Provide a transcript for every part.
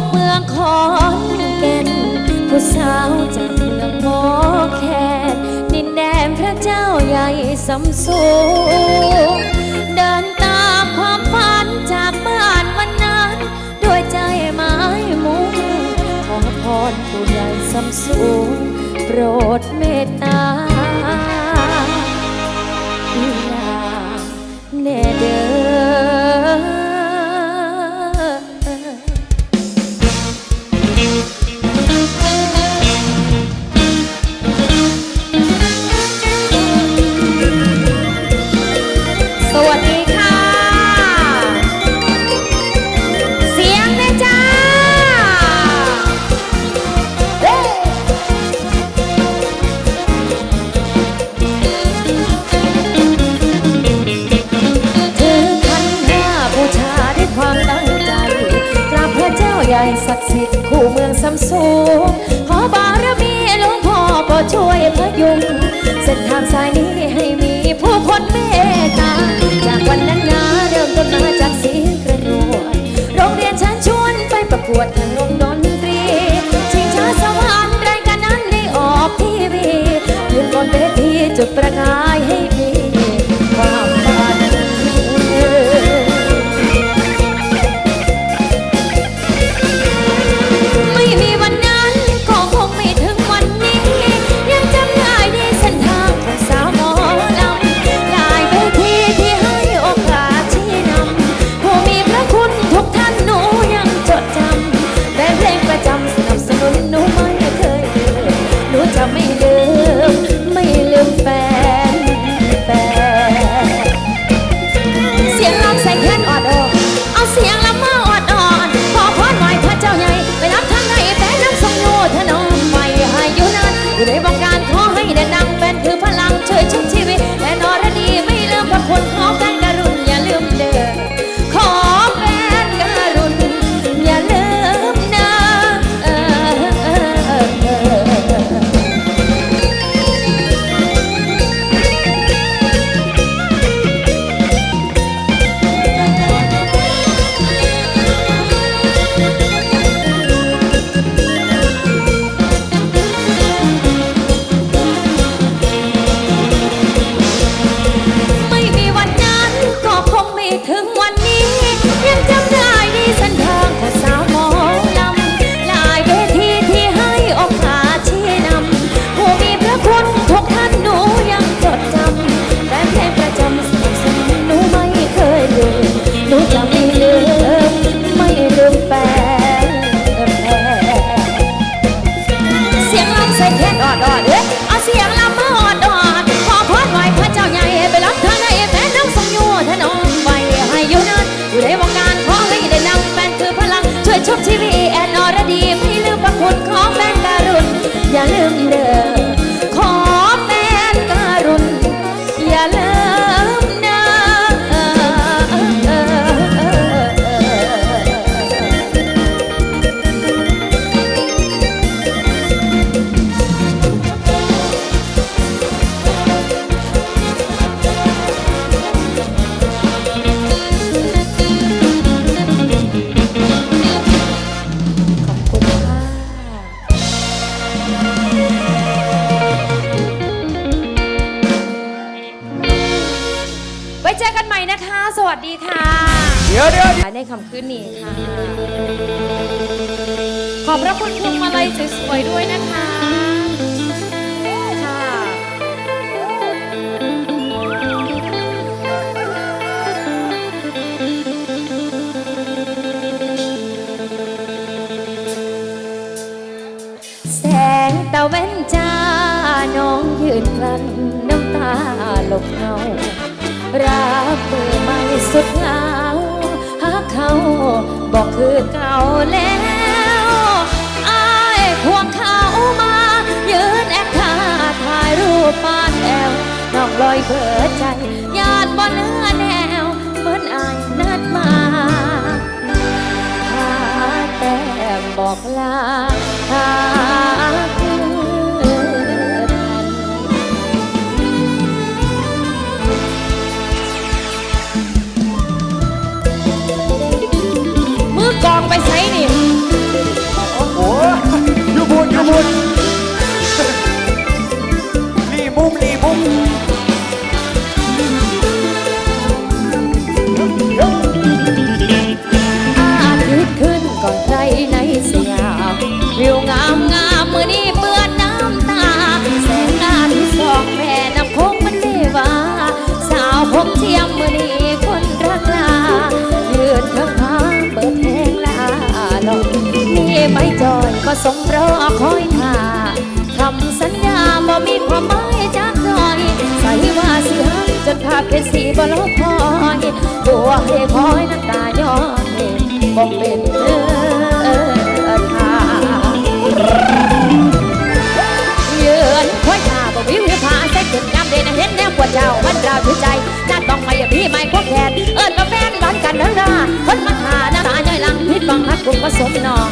กเมืองขอนแก่นผู้สาวจากเมืองหมอแคนดินแดนพระเจ้าใหญ่สำสูงเดินตามความฝันจากบ้านวันนั้นด้วยใจไม้มุ่งขอพรผู้ใหญ่สำสูง โปรดเมตตาอีลาแน่เด้อ ศักดิ์สิทธิ์คู่เมืองสำสูง ขอบารมีหลวงพ่อโปรดช่วยพยุง เส้นทางสายนี้ให้มีผู้คนเมตตา จากวันนั้นนาเริ่มต้นมาจากเสียงกระนวดโรงเรียนฉันชวนไปประกวดทางวงดนตรีชิงช้าสวรรค์รายการนั้นได้ออกทีวียืนบนเวทีจุดประกาย วยชมชีวีแอนอรดีไม่ลืมประคุณของแฟนการุณอย่าลืมเด้อ ไว้เจอกันใหม่นะคะ สวัสดีค่ะ เดี๋ยวเดี๋ยวเดี๋ยวในคำคืนนี้ค่ะ ขอบพระคุณพวงมาลัยสวยๆด้วยนะคะค่ะแสงตะเว้นจ้าน้องยืนกลั้นน้ำตาหลบเงารับ เก่าแล้วอายควงเขามายืนแอคท่าถ่ายรูปปานแอวน้องลอยเบิดใจญาติบ่เนื้อแนวเหมือนอายนัดมาหาแต่บอกลา สมรอคอยท่าคำสัญญาบ่มีความหมายจากหน่อย ใส่ว่าสิหักจนภาพเป็นสีบ่ลบพอยบัวให้พอยน้ำตาย้อนเองบ่เป็นเออทางยืนคอยท่าบ่วิววิภาใส่ขึ้นงามเด่นเห็นแนวปวดเจ้ามันราวถือใจน่าต้องไม่พี่ไม่ควงแขนเอิญมาแฟนบ้านกันเด้อราคนมาทาหน้าตาย่อยลังพิดบังฮักกลุ่มผสมนอง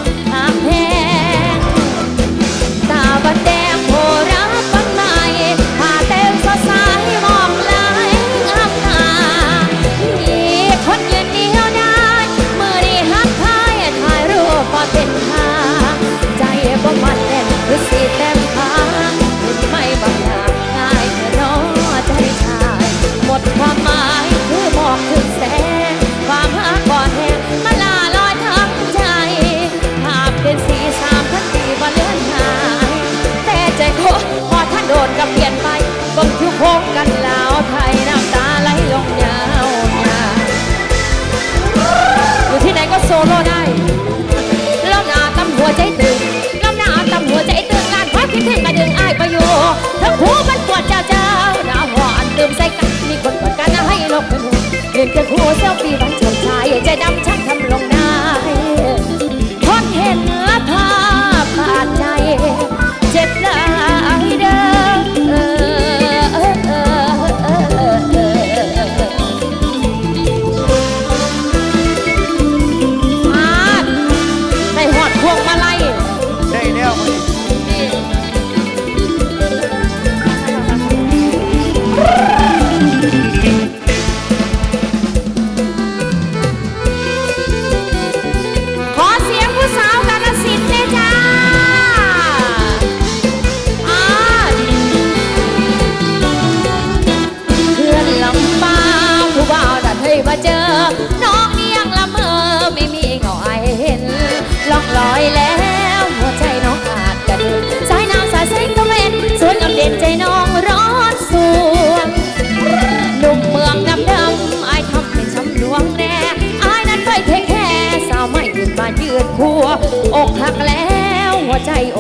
คู่เซลฟี่วันชมชายใจดำช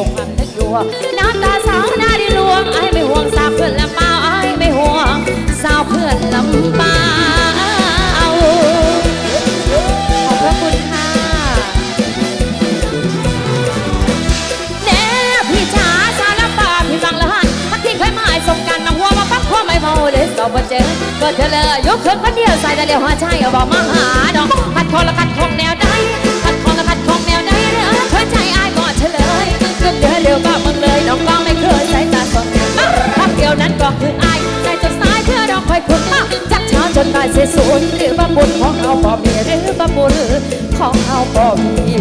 อกหักนึกยัวน้ำตาสาวหน้าดิลวงไอายไม่ห่วงสาวเพื่อนลำเปล่าอายไม่ห่วงสาวเพื่อนลำเปล่าขอบพระคุณค่ะแน่พี่จ๋าสารป่าพี่บังละหันพักที่เคยมาให้สงกรารมาหัวมาปักหัวไม่เมาเลยสอบมาเจอก็เธอเลยยกขึ้นคนเดียวใส่แต่เดียวหัวใจเอาบอกมาหาดอกขัดคอละขัดของแนวใด จนบ่ายเสียสูญหรือว่าบุญของเฮาบ่มีหรือว่าบุญของเฮาบ่มี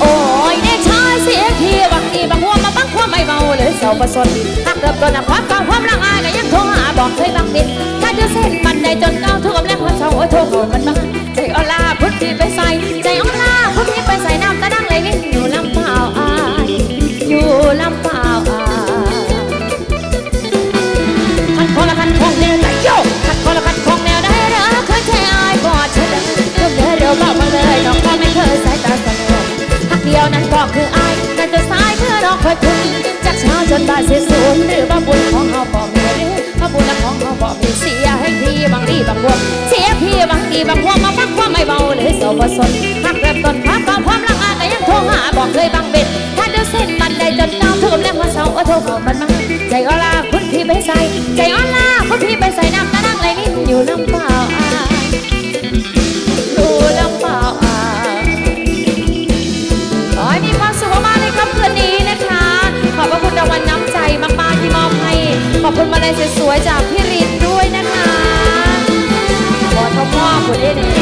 โอ้ยเด็กชายเสียทีบางทีบางหัวมาบังความไม่เมาเลยเศร้าประสนหักเริ่มต้นนับความควาความรักอายก็ยังโทรหาบอกเคยบางดินถ้าจะเส้นมันได้จนเก้าวท่วมแล้วความเศร้าโอ้ยโทรโกรธมันมาใจอ่อนลาพุทธีไปใส่ใจอ่อนลา สียสูญหรือว่าบุญของเฮาบ่มีหรือว่าบุญของเฮาบ่มีเสียให้ทีบางดีบางวงเสียพี่บางทีบางวงมาพักความไม่เบาเลยเศร้าบ่สนพักเริ่มต้นพักความความรักอายก็ยังโทรหาบอกเคยบางเบ็ดถ้าเดี๋ยวเส้นมันได้จนน้ำท่วมแล้วว่าเศร้าโอ้โทรเข้ามันมาใจอ่อนลาคุณพี่ไปใส่ใจอ่อนลาคุณพี่ไปใส่น้ำตาดังไหลนิ่อยู่ลำเปล่า อบคุณมาเลยสวยๆจากพี่รินด้วยนะคะขอทมอคุณเอเน